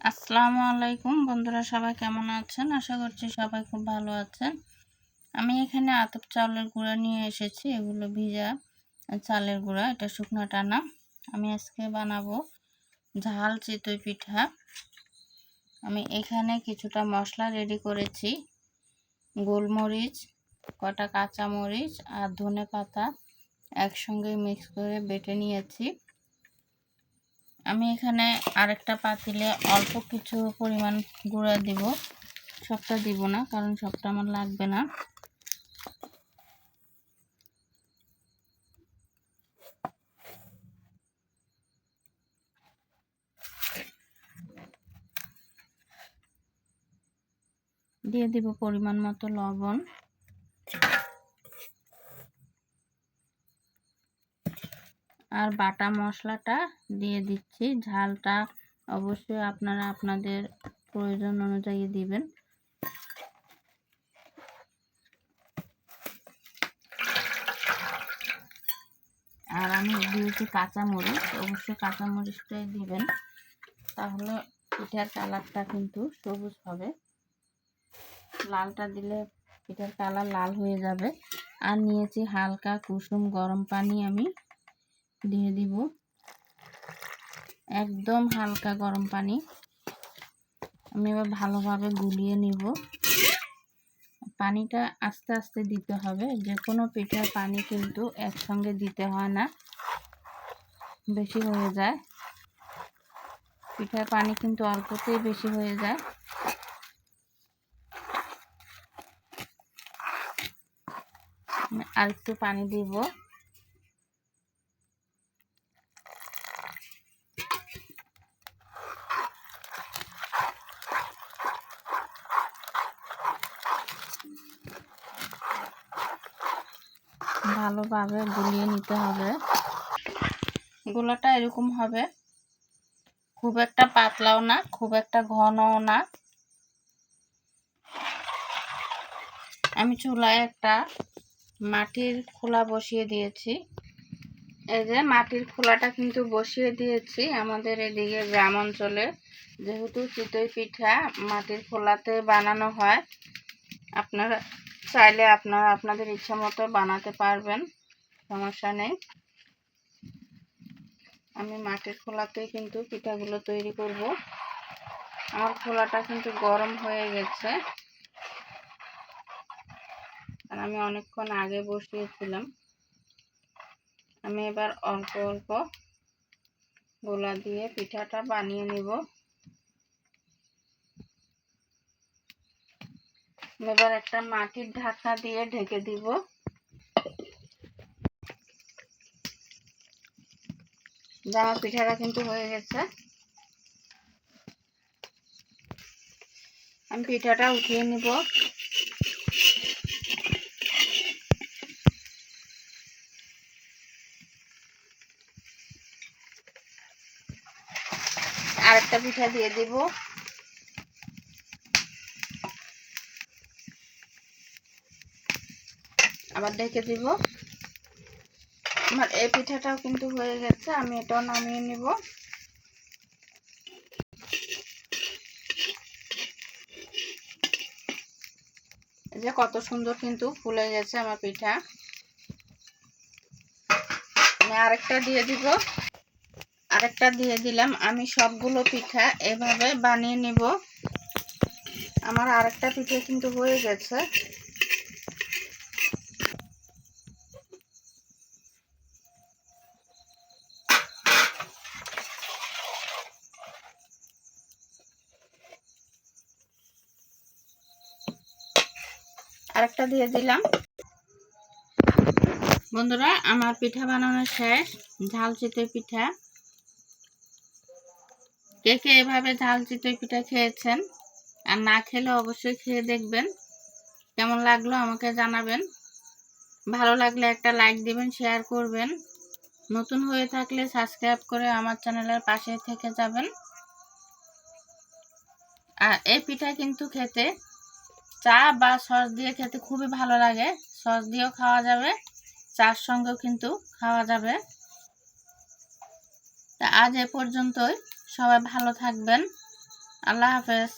আসসালামু আলাইকুম। বন্ধুরা সবাই কেমন আছেন? আশা করছি সবাই খুব ভালো আছেন। আমি এখানে আতপ চাউলের গুঁড়া নিয়ে এসেছি। এগুলো ভিজা চালের গুঁড়া। এটা শুকনো টানা। আমি আজকে বানাবো ঝাল চিতই পিঠা। আমি এখানে কিছুটা মশলা রেডি করেছি। গোলমরিচ, কটা কাঁচা মরিচ আর ধনে পাতা একসঙ্গে মিক্স করে বেটে নিয়েছি। আমি এখানে আরেকটা পাতিলে অল্প কিছু পরিমাণ গুঁড়া দিব। সবটা দিব না, কারণ সবটা আমার লাগবে না। দিয়ে দিব পরিমাণ মতো লবণ। আর বাটা মশলাটা দিয়ে দিচ্ছি। ঝালটা অবশ্যই আপনারা আপনাদের প্রয়োজন অনুযায়ী দিবেন। আর আমি দিয়েছি কাঁচামরিচ। অবশ্যই কাঁচামরিচটাই দিবেন। তাহলে পিঠার কালারটা কিন্তু সবুজ হবে। লালটা দিলে পিঠার কালার লাল হয়ে যাবে। আর নিয়েছি হালকা কুসুম গরম পানি আমি। দিয়ে দিব। একদম হালকা গরম পানি। আমি এবার ভালোভাবে গুলিয়ে নিব। পানিটা আস্তে আস্তে দিতে হবে। যে কোনো পিঠার পানি কিন্তু একসঙ্গে দিতে হয় না। বেশি হয়ে যায়। পিঠার পানি কিন্তু অল্পতেই বেশি হয়ে যায়। আর একটু পানি দিব। ভালোভাবে গুলিয়ে নিতে হবে। গোলাটা এরকম হবে। খুব একটা পাতলাও না, খুব একটা ঘনও না। আমি চুলায় একটা মাটির খোলা বসিয়ে দিয়েছি। এই যে মাটির খোলাটা কিন্তু বসিয়ে দিয়েছি আমাদের এদিকে গ্রাম অঞ্চলে। যেহেতু চিতই পিঠা মাটির খোলাতে বানানো হয়, আপনারা চাইলে আপনারা আপনাদের ইচ্ছা মতো বানাতে পারবেন, সমস্যা নেই। আমি মাটির খোলাতেই কিন্তু পিঠাগুলো তৈরি করব। আমার খোলাটা কিন্তু গরম হয়ে গেছে। আর আমি অনেকক্ষণ আগে বসিয়েছিলাম। আমি এবার অল্প অল্প গোলা দিয়ে পিঠাটা বানিয়ে নিব। এবার একটা মাটির ঢাকনা দিয়ে ঢেকে দিব। জামা পিঠাটা কিন্তু হয়ে গেছে। আমি পিঠাটা উঠিয়ে নিব। আরেকটা পিঠা দিয়ে দিব। আবার ডেকে দিব। আমার এই পিঠাটাও কিন্তু হয়ে গেছে, আমি এটাও নামিয়ে নিব। যে কত সুন্দর কিন্তু ফুলে গেছে আমার পিঠা। আমি আরেকটা দিয়ে দিব। আরেকটা দিয়ে দিলাম, আমি সবগুলো পিঠা এভাবে বানিয়ে নিব। আমার আরেকটা পিঠে কিন্তু হয়ে গেছে। আরেকটা দিয়ে দিলাম। বন্ধুরা, আমার পিঠা বানানো শেষ। ঝাল চিতই পিঠা। কে কে এভাবে ঝাল চিতই পিঠা খেয়েছেন আর না খেলে অবশ্যই খেয়ে দেখবেন। কেমন লাগল আমাকে জানাবেন। ভালো লাগলে একটা লাইক দিবেন শেয়ার করবেন। নতুন হয়ে থাকলে সাবস্ক্রাইব করে আমার চ্যানেলের পাশে থেকে যাবেন। আর এই পিঠা কিন্তু খেতে চা বা সস দিয়ে খেতে খুবই ভালো লাগে। সস দিয়েও খাওয়া যাবে, চার সঙ্গেও কিন্তু খাওয়া যাবে। তা আজ এ পর্যন্তই। সবাই ভালো থাকবেন। আল্লাহ হাফেজ।